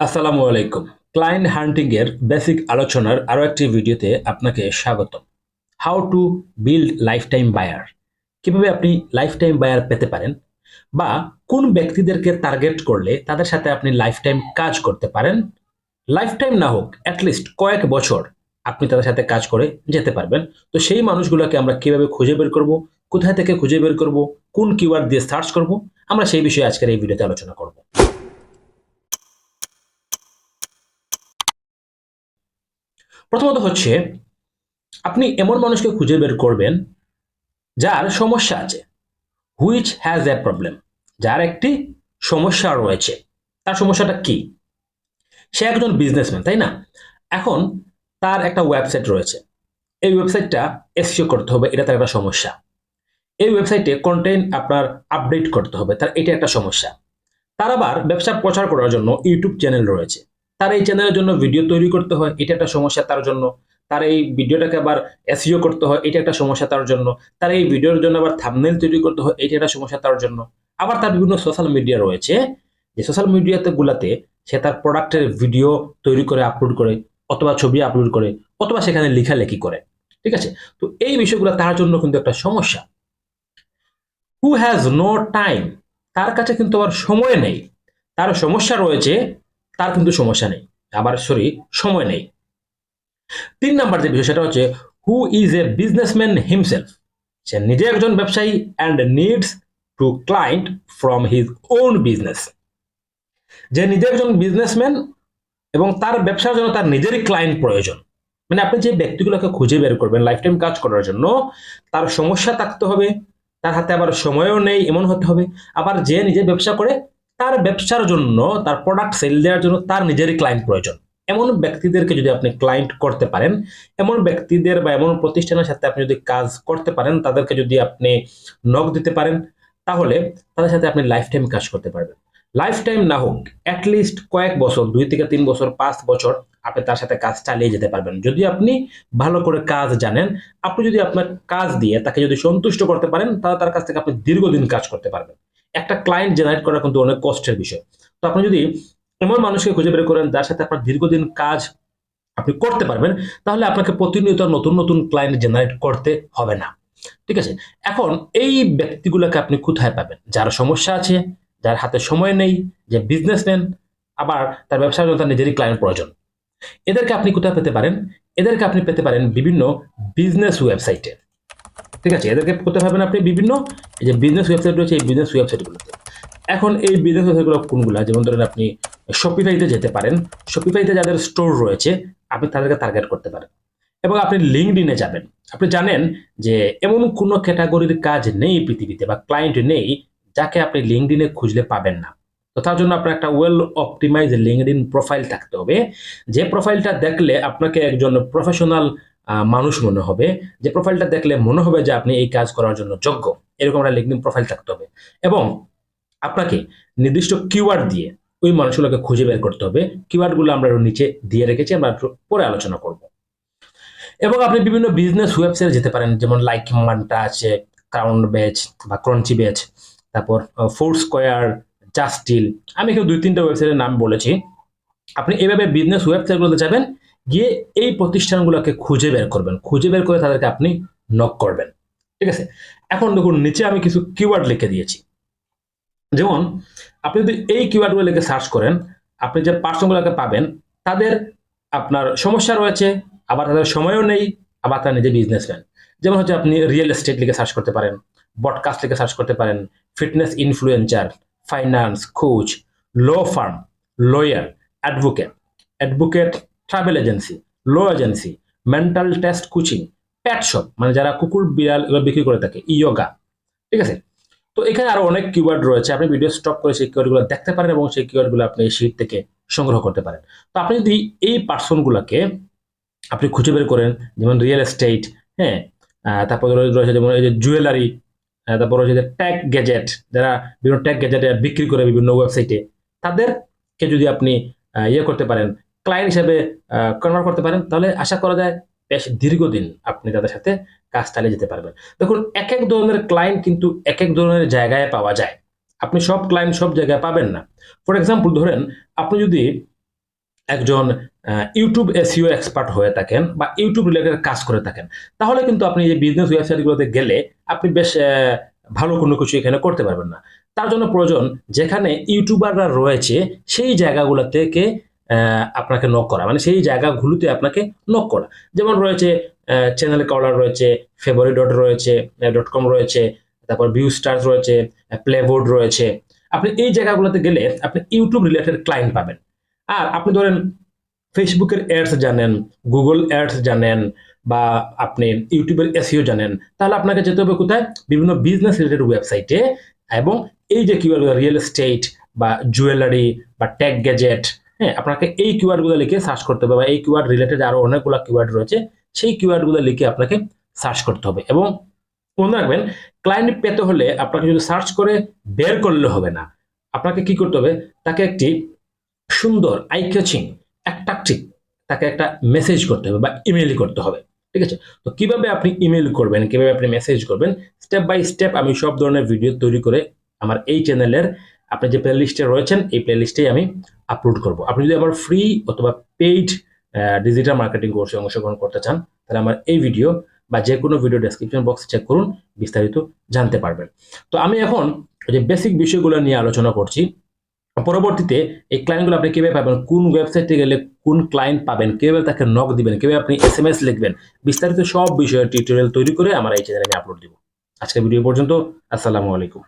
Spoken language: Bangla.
আসসালামু আলাইকুম। ক্লায়েন্ট হান্টিং এর বেসিক আলোচনার আরও একটি ভিডিওতে আপনাকে স্বাগত how to build lifetime buyer. কীভাবে আপনি লাইফ টাইম বায়ার পেতে পারেন বা কোন ব্যক্তিদেরকে টার্গেট করলে তাদের সাথে আপনি লাইফ টাইম কাজ করতে পারেন? লাইফ টাইম না হোক অ্যাটলিস্ট কয়েক বছর আপনি তাদের সাথে কাজ করে যেতে পারবেন। তো সেই মানুষগুলোকে আমরা কীভাবে খুঁজে বের করব, কোথায় থেকে খুঁজে বের করব, কোন কিওয়ার্ড দিয়ে সার্চ করব, আমরা সেই বিষয়ে আজকের এই ভিডিওতে আলোচনা করব। প্রথমত হচ্ছে, আপনি এমন মানুষকে খুঁজে বের করবেন যার সমস্যা আছে হুইচ হ্যাজ এ প্রবলেম যার একটি সমস্যা রয়েছে। তার সমস্যাটা কি? সে একজন বিজনেসম্যান তাই না? এখন তার একটা ওয়েবসাইট রয়েছে। এই ওয়েবসাইটটা এসিও করতে হবে, এটা তার একটা সমস্যা। এই ওয়েবসাইটে কন্টেন্ট আপনার আপডেট করতে হবে, তার এটা একটা সমস্যা। তার আবার ব্যবসা প্রচার করার জন্য ইউটিউব চ্যানেল রয়েছে। তার এই চ্যানেলের জন্য ভিডিও তৈরি করতে হয়, এটা একটা সমস্যা তার জন্য। তার এই ভিডিওটাকে আবার এসইও করতে হয়, এটা একটা সমস্যা তার জন্য। তার এই ভিডিওর জন্য আবার থামনেল তৈরি করতে হয়, এটা একটা সমস্যা তার জন্য। আবার তার বিভিন্ন সোশ্যাল মিডিয়া রয়েছে, যে সোশ্যাল মিডিয়াতে গুলাতে সে তার প্রোডাক্টের ভিডিও তৈরি করে আপলোড করে, অথবা ছবি আপলোড করে, অথবা সেখানে লেখালেখি করে। ঠিক আছে? তো এই বিষয়গুলো তার জন্য কিন্তু একটা সমস্যা। হু হ্যাজ নো টাইম তার কাছে কিন্তু আবার সময় নেই। তার সমস্যা রয়েছে তার কিন্তু সমস্যা নেই। আবার সরি, সময় নেই। তিন নাম্বার যে বিষয় সেটা হচ্ছে who is a businessman himself সে নিজে একজন ব্যবসায়ী and needs to client from his own business যে নিজে একজন বিজনেসম্যান এবং তার ব্যবসার জন্য তার নিজেরই ক্লায়েন্ট প্রয়োজন। মানে আপনি যে ব্যক্তিগুলোকে খুঁজে বের করবেন লাইফ টাইম কাজ করার জন্য, তার সমস্যা থাকতে হবে, তার হাতে আবার সময়ও নেই, এমন হতে হবে। আবার যে নিজে ব্যবসা করে তার ব্যবসার জন্য, তার প্রোডাক্ট সেল দেওয়ার জন্য তার নিজেরই ক্লায়েন্ট প্রয়োজন। এমন ব্যক্তিদেরকে যদি আপনি ক্লায়েন্ট করতে পারেন, এমন ব্যক্তিদের বা এমন প্রতিষ্ঠানের সাথে আপনি যদি কাজ করতে পারেন, তাদেরকে যদি আপনি নখ দিতে পারেন, তাহলে তাদের সাথে আপনি লাইফ টাইম কাজ করতে পারবেন। লাইফ টাইম না হোক অ্যাটলিস্ট কয়েক বছর, দুই থেকে তিন বছর, পাঁচ বছর আপনি তার সাথে কাজ চালিয়ে যেতে পারবেন। যদি আপনি ভালো করে কাজ জানেন, আপনি যদি আপনার কাজ দিয়ে তাকে যদি সন্তুষ্ট করতে পারেন, তাহলে তার কাছ থেকে আপনি দীর্ঘদিন কাজ করতে পারবেন। একটা ক্লায়েন্ট জেনারেট করা কিন্তু অনেক কষ্টের বিষয়। তো আপনি যদি এমন মানুষকে খুঁজে বের করেন, যার সাথে আপনার দীর্ঘদিন কাজ আপনি করতে পারবেন, তাহলে আপনাকে প্রতিনিয়ত নতুন নতুন ক্লায়েন্ট জেনারেট করতে হবে না। ঠিক আছে? এখন এই ব্যক্তিগুলোকে আপনি কোথায় পাবেন? যার সমস্যা আছে, যার হাতে সময় নেই, যে বিজনেসম্যান আবার তার ব্যবসার জন্য তার নিজেরই ক্লায়েন্ট প্রয়োজন। এদেরকে আপনি কোথায় পেতে পারেন? এদেরকে আপনি পেতে পারেন বিভিন্ন বিজনেস ওয়েবসাইটে ঠিক আছে? এদেরকে করতে পারবেন আপনি বিভিন্ন যে বিজনেস ওয়েবসাইট রয়েছে, এই বিজনেস ওয়েবসাইটগুলোতে এখন এই বিজনেস ওয়েবসাইটগুলো কোনগুলো? যেমন ধরেন আপনি শপিফাইতে যেতে পারেন। শপিফাইতে যাদের স্টোর রয়েছে, আপনি তাদেরকে টার্গেট করতে পারেন। এবং আপনি লিঙ্কডিনে যাবেন। আপনি জানেন যে এমন কোনো ক্যাটাগরির কাজ নেই পৃথিবীতে বা ক্লায়েন্ট নেই যাকে আপনি লিঙ্কডিনে খুঁজলে পাবেন না। তো তার জন্য আপনার একটা ওয়েল অপটিমাইজ লিঙ্কডিন প্রোফাইল থাকতে হবে। যে প্রোফাইলটা দেখলে আপনাকে একজন প্রফেশনাল মানুষ মনে হবে, যে প্রোফাইলটা দেখলে মনে হবে যে আপনি এই কাজ করার জন্য যোগ্য। এরকম একটা লিঙ্কডিন প্রোফাইল থাকতে হবে। এবং আপনাকে নির্দিষ্ট কিওয়ার্ড দিয়ে ওই মানুষগুলোকে খুঁজে বের করতে হবে। কিওয়ার্ডগুলো আমরা নিচে দিয়ে রেখেছি, আমরা পরে আলোচনা করব। এবং আপনি বিভিন্ন বিজনেস ওয়েবসাইটে যেতে পারেন, যেমন লাইক মান্টা আছে ক্রাউন ব্যাচ বা ক্রঞ্চি ব্যাচ তারপর ফোর স্কোয়ার জাস্টিল আমি এখানে দুই তিনটা ওয়েবসাইটের নাম বলেছি। আপনি এভাবে বিজনেস ওয়েবসাইটগুলোতে যাবেন গিয়ে এই প্রতিষ্ঠানগুলোকে খুঁজে বের করবেন। খুঁজে বের করে তাদেরকে আপনি নক করবেন। ঠিক আছে? এখন দেখুন, নিচে আমি কিছু কিওয়ার্ড লিখে দিয়েছি। যেমন, আপনি যদি এই কিওয়ার্ডগুলো লিখে সার্চ করেন, আপনি যে পার্সনগুলোকে পাবেন, তাদের আপনার সমস্যা রয়েছে, আবার তাদের সময়ও নেই, আবার তারা নিজে বিজনেসম্যান যেমন হচ্ছে আপনি রিয়েল এস্টেট লিখে সার্চ করতে পারেন বডকাস্ট লিখে সার্চ করতে পারেন fitness influencer finance coach law firm lawyer advocate advocate travel agency low agency mental test coaching pet shop মানে যারা কুকুর, বিড়াল এগুলো বিক্রি করে থাকে ইয়োগা ঠিক আছে? তো এখানে আরও অনেক কিওয়ার্ড রয়েছে, আপনি ভিডিও স্টপ করে সেই কিওয়ার্ডগুলো দেখতে পারেন এবং সেই কিওয়ার্ডগুলো আপনি এই শীট থেকে সংগ্রহ করতে পারেন। তো আপনি যদি এই পার্সনগুলোকে আপনি খুঁজে বের করেন, যেমন রিয়েল এস্টেট হ্যাঁ তারপর রয়েছে যেমন এই যে জুয়েলারি তারপর রয়েছে যে ট্যাগ গ্যাজেট যারা বিভিন্ন ট্যাগ গ্যাজেট বিক্রি করে বিভিন্ন ওয়েবসাইটে তাদেরকে যদি আপনি ইয়ে করতে পারেন ক্লায়েন্ট হিসেবে কনভার্ট করতে পারেন, তাহলে আশা করা যায় বেশ দীর্ঘদিন আপনি তাদের সাথে কাজ চালিয়ে যেতে পারবেন। দেখুন এক এক ধরনের ক্লায়েন্ট কিন্তু এক এক ধরনের জায়গায় পাওয়া যায়। আপনি সব ক্লায়েন্ট সব জায়গায় পাবেন না। ফর এক্সাম্পল ধরেন, আপনি যদি একজন ইউটিউব এসিও এক্সপার্ট হয়ে থাকেন বা ইউটিউব রিলেটেড কাজ করে থাকেন, তাহলে কিন্তু আপনি এই বিজনেস ওয়েবসাইটগুলোতে গেলে আপনি বেশ ভালো কোনো কিছু এখানে করতে পারবেন না। তার জন্য প্রয়োজন, যেখানে ইউটিউবাররা রয়েছে, সেই জায়গাগুলো থেকে আপনাকে নক করা। মানে সেই জায়গাগুলোতে আপনাকে নক করা। যেমন রয়েছে চ্যানেল কলার রয়েছে ফেভারিট ডট রয়েছে ডট কম রয়েছে, তারপর ভিউ স্টার্স রয়েছে প্লেবোর্ড রয়েছে। আপনি এই জায়গাগুলোতে গেলে আপনি ইউটিউব রিলেটেড ক্লায়েন্ট পাবেন। আর আপনি ধরেন ফেসবুকের অ্যাডস জানেন গুগল অ্যাডস জানেন, বা আপনি ইউটিউবের এসিও জানেন, তাহলে আপনাকে যেতে হবে কোথায়? বিভিন্ন বিজনেস রিলেটেড ওয়েবসাইটে এবং এই যে কিওয়ার্ড রিয়েল এস্টেট বা জুয়েলারি বা টেক গ্যাজেট হ্যাঁ আপনাকে এই কিওয়ার্ডগুলো লিখে সার্চ করতে হবে বা এই কিওয়ার্ড রিলেটেড আরও অনেকগুলো কিওয়ার্ড রয়েছে, সেই কিওয়ার্ডগুলো লিখে আপনাকে সার্চ করতে হবে এবং মনে রাখবেন ক্লায়েন্ট পেতে হলে আপনাকে যদি সার্চ করে বের করলে হবে না। আপনাকে কি করতে হবে, তাকে একটি সুন্দর আই ক্যাচিং অ্যাট্রাকটিভ তাকে একটা মেসেজ করতে হবে বা ইমেল করতে হবে, ঠিক আছে? তো কীভাবে আপনি ইমেল করবেন, কীভাবে আপনি মেসেজ করবেন স্টেপ বাই স্টেপ আমি সব ধরনের ভিডিও তৈরি করে আমার এই চ্যানেলের আপনি যে প্লে লিস্টে রয়েছেন, এই প্লে লিস্টেই আমি আপলোড করব। আপনি যদি আমার ফ্রি অথবা পেইড ডিজিটাল মার্কেটিং কোর্সে অংশগ্রহণ করতে চান, তাহলে আমার এই ভিডিও বা যে কোনো ভিডিও ডেসক্রিপশন বক্সে চেক করুন, বিস্তারিত জানতে পারবেন। তো আমি এখন যে বেসিক বিষয়গুলো নিয়ে আলোচনা করছি। পরবর্তীতে এই ক্লায়েন্টগুলো আপনি কীভাবে পাবেন, কোন ওয়েবসাইটে গেলে কোন ক্লায়েন্ট পাবেন, কীভাবে তাকে নক দিবেন, কীভাবে আপনি এস এম এস লিখবেন, বিস্তারিত সব বিষয়ে টিউটোরিয়াল তৈরি করে আমার এই চ্যানেলে আমি আপলোড দিব। আজকে ভিডিও পর্যন্ত, আসসালামু আলাইকুম।